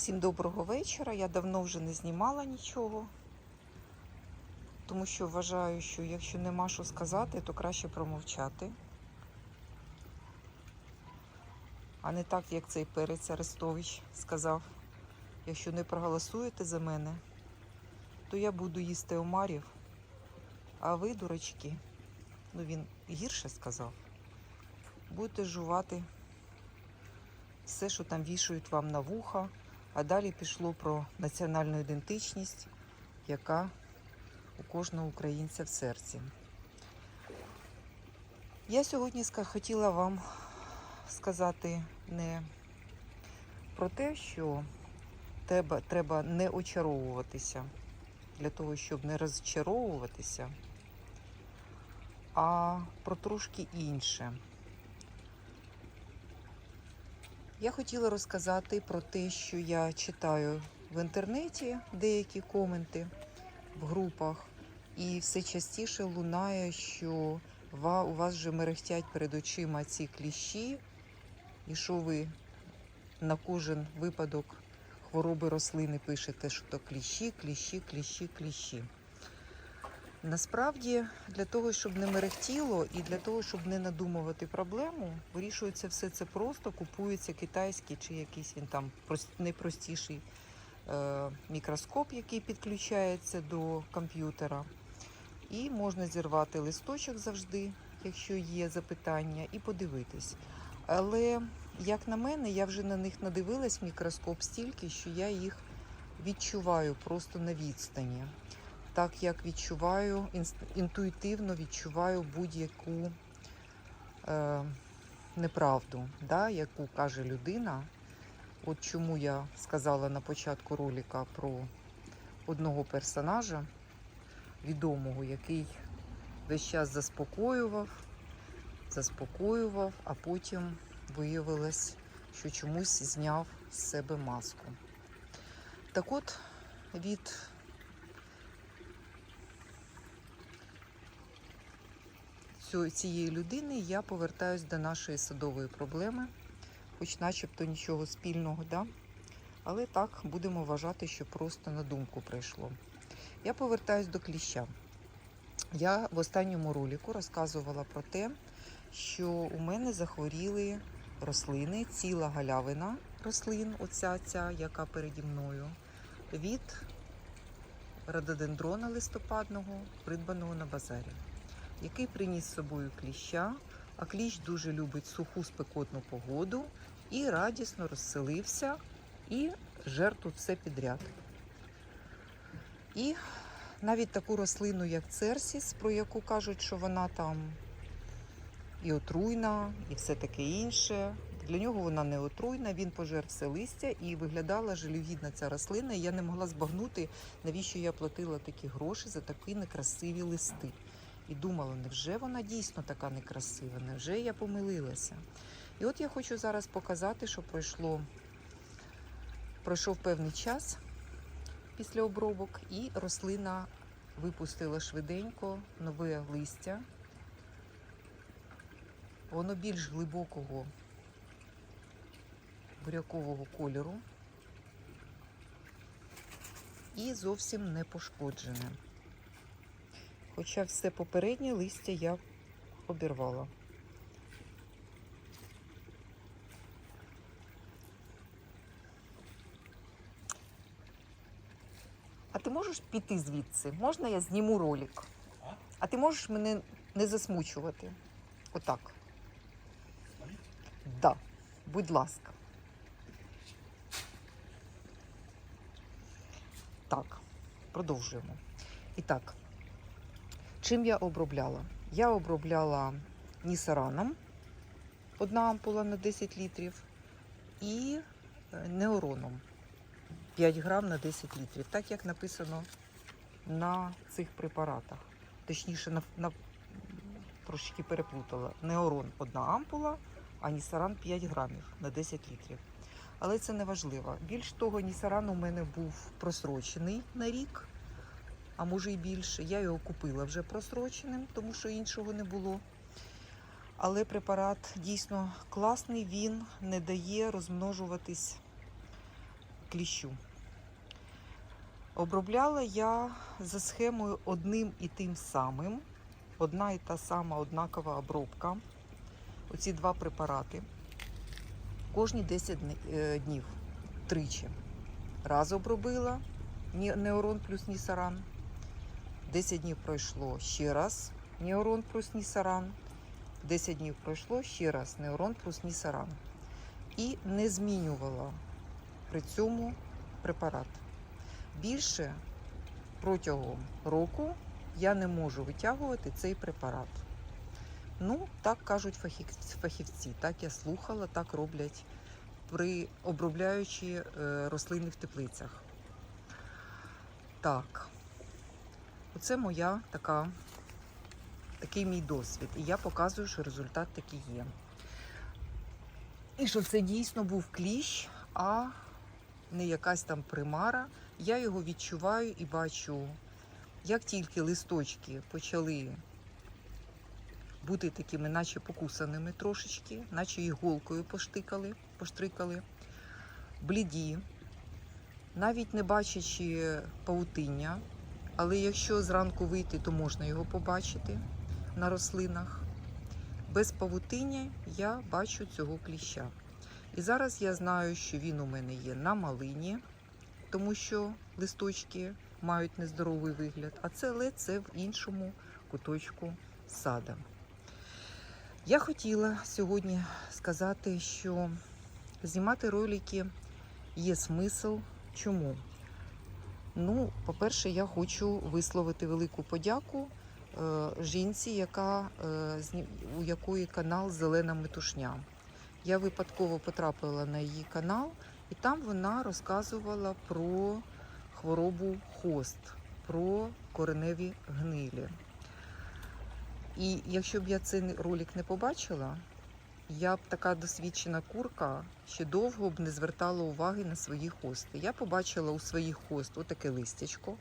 Всім доброго вечора. Я давно вже не знімала нічого, тому що вважаю, що якщо нема що сказати, то краще промовчати. А не так, як цей перець Арестович сказав. Якщо не проголосуєте за мене, то я буду їсти омарів. А ви, дурачки, ну він гірше сказав, будете жувати все, що там вішають вам на вуха. А далі пішло про національну ідентичність, яка у кожного українця в серці. Я сьогодні хотіла вам сказати не про те, що треба, треба не очаровуватися для того, щоб не розчаровуватися, а про трошки інше. Я хотіла розказати про те, що я читаю в інтернеті деякі коменти в групах, і все частіше лунає, що у вас вже мерехтять перед очима ці кліщі, і що ви на кожен випадок хвороби рослини пишете, що то кліщі, кліщі, кліщі, кліщі. Насправді, для того, щоб не мерехтіло і для того, щоб не надумувати проблему, вирішується все це просто, купується китайський чи якийсь він там найпростіший е, мікроскоп, який підключається до комп'ютера. І можна зірвати листочок завжди, якщо є запитання, і подивитись. Але, як на мене, я вже на них надивилась мікроскоп стільки, що я їх відчуваю просто на відстані так як відчуваю, інтуїтивно відчуваю будь-яку е, неправду, да, яку каже людина. От чому я сказала на початку ролика про одного персонажа відомого, який весь час заспокоював, заспокоював, а потім виявилось, що чомусь зняв з себе маску. Так от від цієї людини я повертаюсь до нашої садової проблеми, хоч начебто нічого спільного, да? але так будемо вважати, що просто на думку прийшло. Я повертаюсь до кліща. Я в останньому ролику розказувала про те, що у мене захворіли рослини, ціла галявина рослин, оця ця, яка переді мною, від рододендрона листопадного, придбаного на базарі який приніс з собою кліща, а кліщ дуже любить суху спекотну погоду і радісно розселився і жер тут все підряд. І навіть таку рослину, як церсіс, про яку кажуть, що вона там і отруйна, і все таке інше. Для нього вона не отруйна, він пожер все листя і виглядала жалюгідна ця рослина. І я не могла збагнути, навіщо я платила такі гроші за такі некрасиві листи. І думала, невже вона дійсно така некрасива, невже я помилилася. І от я хочу зараз показати, що пройшло, пройшов певний час після обробок, і рослина випустила швиденько нове листя. Воно більш глибокого бурякового кольору і зовсім не пошкоджене. Хоча все попереднє листя я обірвала. А ти можеш піти звідси? Можна я зніму ролик? А ти можеш мене не засмучувати? Отак. Да, будь ласка. Так, продовжуємо. І так, Чим я обробляла? Я обробляла нісараном, одна ампула на 10 літрів, і е, неороном 5 грам на 10 літрів, так як написано на цих препаратах. Точніше, на, на трошки переплутала. Неорон одна ампула, а нісаран 5 грамів на 10 літрів. Але це не важливо. Більш того, нісаран у мене був просрочений на рік а може і більше. Я його купила вже просроченим, тому що іншого не було. Але препарат дійсно класний, він не дає розмножуватись кліщу. Обробляла я за схемою одним і тим самим. Одна і та сама однакова обробка. Оці два препарати. Кожні 10 е, днів тричі. Раз обробила Неорон плюс Нісаран. 10 днів пройшло ще раз Неорон плюс Нісаран. 10 днів пройшло ще раз Неорон плюс Нісаран. І не змінювала при цьому препарат. Більше протягом року я не можу витягувати цей препарат. Ну, так кажуть фахівці, так я слухала, так роблять при обробляючи е, рослини в теплицях. Так, оце моя така, такий мій досвід. І я показую, що результат такий є. І що це дійсно був кліщ, а не якась там примара. Я його відчуваю і бачу, як тільки листочки почали бути такими, наче покусаними трошечки, наче іголкою поштикали, поштрикали, бліді, навіть не бачачи павутиння, але якщо зранку вийти, то можна його побачити на рослинах. Без павутиння я бачу цього кліща. І зараз я знаю, що він у мене є на малині, тому що листочки мають нездоровий вигляд, а це це в іншому куточку сада. Я хотіла сьогодні сказати, що знімати ролики є смисл. Чому? Ну, по-перше, я хочу висловити велику подяку е, жінці, яка, е, у якої канал Зелена метушня. Я випадково потрапила на її канал, і там вона розказувала про хворобу хост, про кореневі гнилі. І якщо б я цей ролик не побачила, я б така досвідчена курка ще довго б не звертала уваги на свої хости. Я побачила у своїх хост отаке листячко.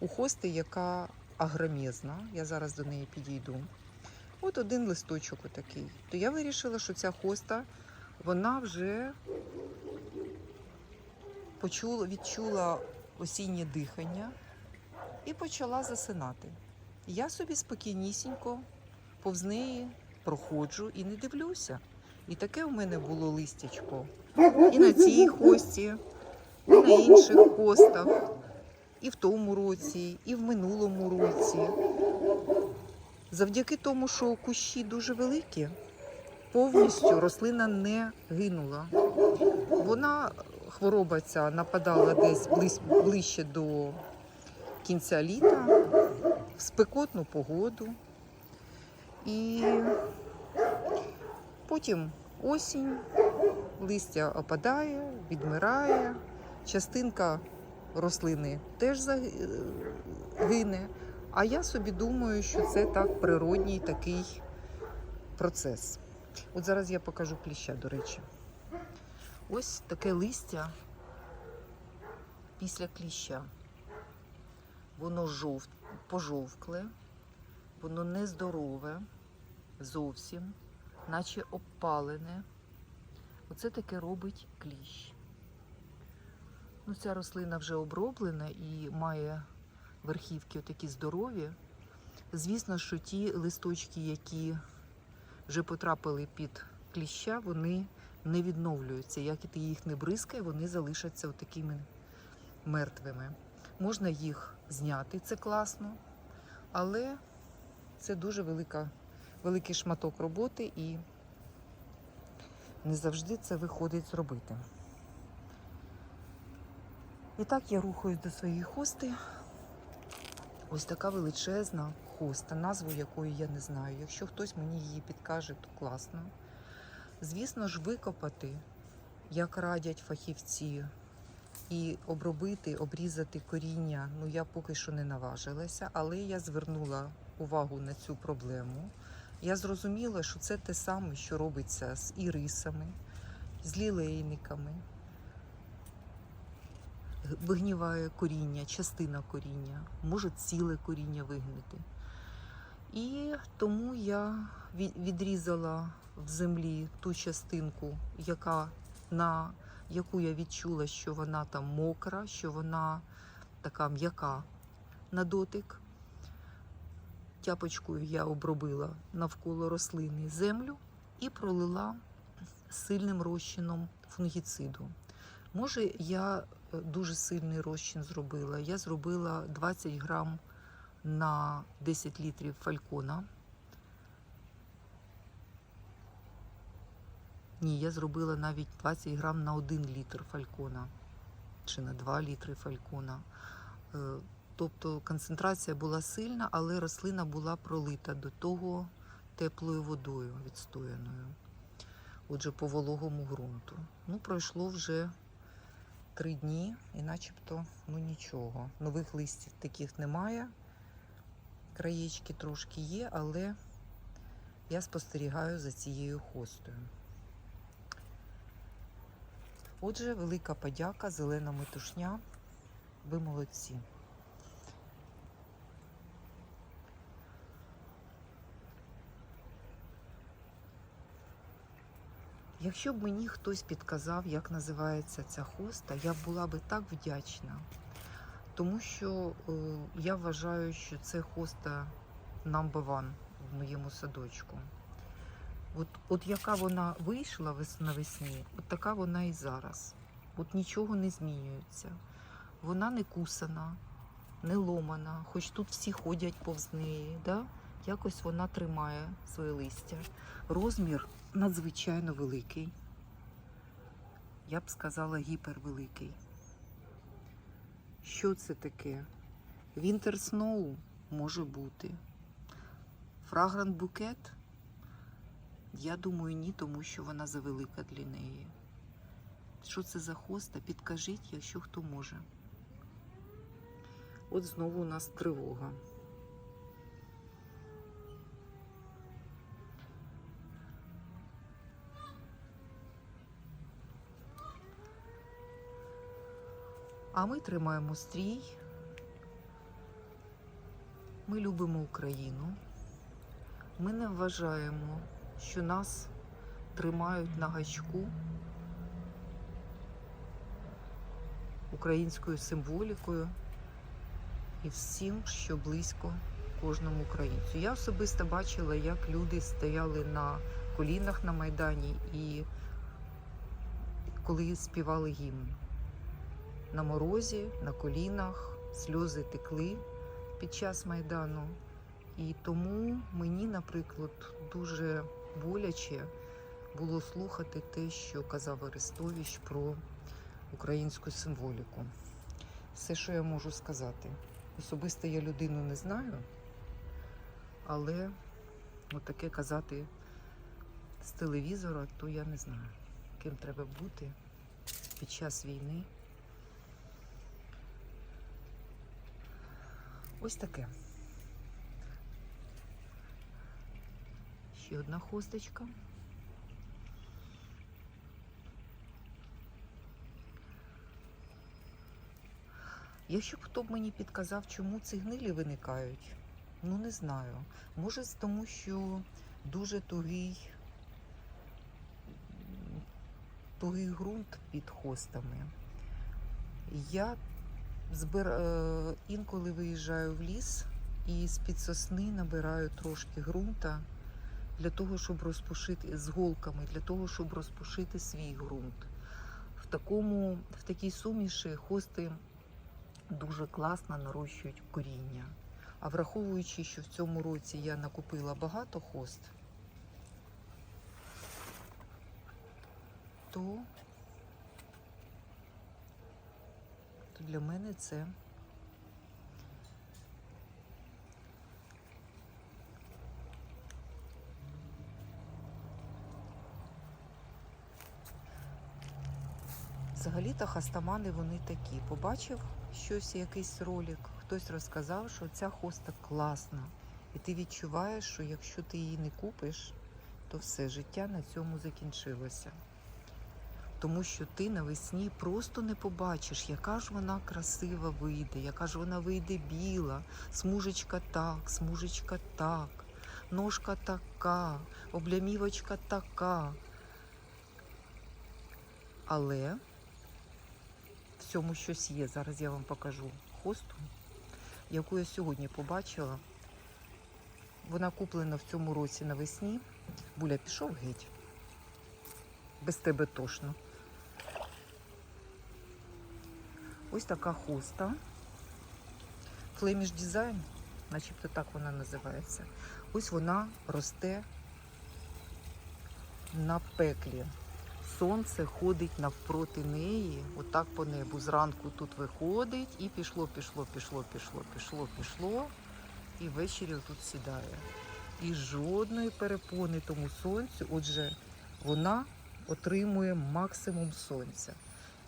У хости, яка агромезна, я зараз до неї підійду. От один листочок отакий. То я вирішила, що ця хоста, вона вже почула, відчула осіннє дихання і почала засинати. Я собі спокійнісінько повз неї проходжу і не дивлюся. І таке у мене було листячко. І на цій хості, і на інших хостах, і в тому році, і в минулому році. Завдяки тому, що кущі дуже великі, повністю рослина не гинула. Вона хвороба ця нападала десь ближче до кінця літа, в спекотну погоду. І потім осінь, листя опадає, відмирає, частинка рослини теж загине. А я собі думаю, що це так природній такий процес. От зараз я покажу кліща, до речі. Ось таке листя після кліща. Воно жовт, пожовкле, воно нездорове зовсім, наче обпалене. Оце таке робить кліщ. Ну, ця рослина вже оброблена і має верхівки такі здорові. Звісно, що ті листочки, які вже потрапили під кліща, вони не відновлюються. Як і ти їх не бризкай, вони залишаться такими мертвими. Можна їх зняти, це класно, але це дуже велика, великий шматок роботи і не завжди це виходить зробити. І так я рухаюсь до своєї хости. Ось така величезна хоста, назву якої я не знаю. Якщо хтось мені її підкаже, то класно. Звісно ж, викопати, як радять фахівці, і обробити, обрізати коріння, ну я поки що не наважилася, але я звернула увагу на цю проблему. Я зрозуміла, що це те саме, що робиться з ірисами, з лілейниками. Вигніває коріння, частина коріння, може ціле коріння вигнити. І тому я відрізала в землі ту частинку, яка на яку я відчула, що вона там мокра, що вона така м'яка на дотик. Тяпочкою я обробила навколо рослини землю і пролила сильним розчином фунгіциду. Може, я е, дуже сильний розчин зробила. Я зробила 20 грам на 10 літрів фалькона. Ні, я зробила навіть 20 грам на 1 літр фалькона чи на 2 літри фалькона. Тобто концентрація була сильна, але рослина була пролита до того теплою водою відстояною. Отже, по вологому ґрунту. Ну, пройшло вже три дні, і начебто ну нічого. Нових листів таких немає. Краєчки трошки є, але я спостерігаю за цією хостою. Отже, велика подяка, зелена метушня. Ви молодці. Якщо б мені хтось підказав, як називається ця хоста, я була би так вдячна. Тому що е, я вважаю, що це хоста number one в моєму садочку. От, от яка вона вийшла вес- навесні, от така вона і зараз. От нічого не змінюється. Вона не кусана, не ломана, хоч тут всі ходять повз неї. Да? Якось вона тримає своє листя. Розмір надзвичайно великий. Я б сказала гіпервеликий. Що це таке? Winter Snow може бути. Фрагрант букет? Я думаю, ні, тому що вона завелика для неї. Що це за хоста? Підкажіть, якщо хто може. От знову у нас тривога. А ми тримаємо стрій. Ми любимо Україну. Ми не вважаємо, що нас тримають на гачку українською символікою і всім, що близько кожному українцю. Я особисто бачила, як люди стояли на колінах на Майдані і коли співали гімн на морозі, на колінах, сльози текли під час майдану. І тому мені, наприклад, дуже боляче було слухати те, що казав Арестович про українську символіку. Все, що я можу сказати. Особисто я людину не знаю, але отаке казати з телевізора, то я не знаю, ким треба бути під час війни. Ось таке. Ще одна хосточка. Якщо б хто б мені підказав, чому ці гнилі виникають, ну не знаю. Може, тому, що дуже тугий, тугий ґрунт під хостами. Я збир... е, інколи виїжджаю в ліс і з-під сосни набираю трошки ґрунта для того, щоб розпушити з голками, для того, щоб розпушити свій ґрунт. В такому, в такій суміші хости дуже класно нарощують коріння. А враховуючи, що в цьому році я накупила багато хост, то, то для мене це Взагалі-то хастамани вони такі. Побачив щось, якийсь ролик, хтось розказав, що ця хоста класна. І ти відчуваєш, що якщо ти її не купиш, то все життя на цьому закінчилося. Тому що ти навесні просто не побачиш, яка ж вона красива вийде, яка ж вона вийде біла, смужечка так, смужечка так, ножка така, облямівочка така. Але цьому щось є. Зараз я вам покажу хосту, яку я сьогодні побачила. Вона куплена в цьому році навесні. Буля пішов геть. Без тебе тошно. Ось така хоста. Flemish Design, начебто так вона називається. Ось вона росте на пеклі. Сонце ходить навпроти неї, отак по небу. Зранку тут виходить і пішло, пішло, пішло, пішло, пішло, пішло. І ввечері тут сідає. І жодної перепони тому сонцю. Отже, вона отримує максимум сонця.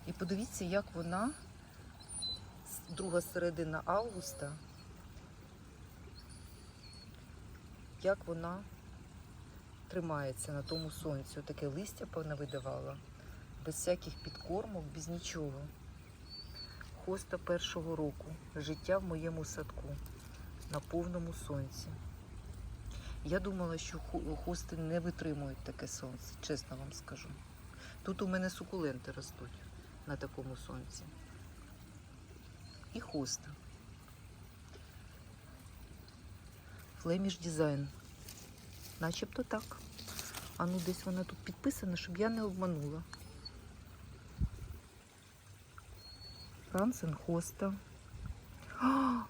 І подивіться, як вона друга середина августа, як вона тримається на тому сонці. Таке листя понавидавала, без всяких підкормок, без нічого. Хоста першого року. Життя в моєму садку на повному сонці. Я думала, що хости не витримують таке сонце, чесно вам скажу. Тут у мене сукуленти ростуть на такому сонці. І хоста. Flemish Design. Начебто так. А ну десь вона тут підписана, щоб я не обманула. Франсен Хоста. А!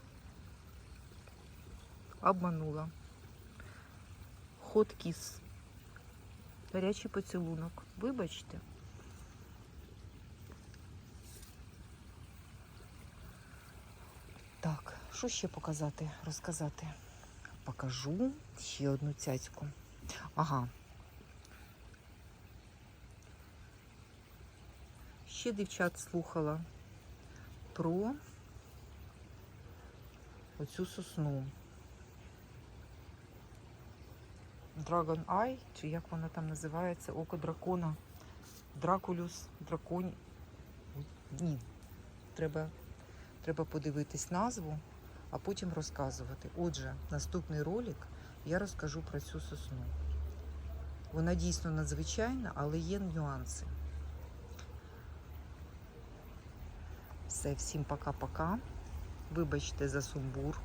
Обманула. Хот кіс. Гарячий поцілунок. Вибачте. Так, що ще показати, розказати? Покажу ще одну цяцьку. Ага. Ще дівчат слухала про оцю сосну. Dragon Eye, чи як вона там називається, око дракона. Дракулюс, драконі. Ні. Треба, треба подивитись назву, а потім розказувати. Отже, наступний ролик я розкажу про цю сосну. Вона дійсно надзвичайна, але є нюанси. Все, всім пока-пока. Вибачте за сумбур.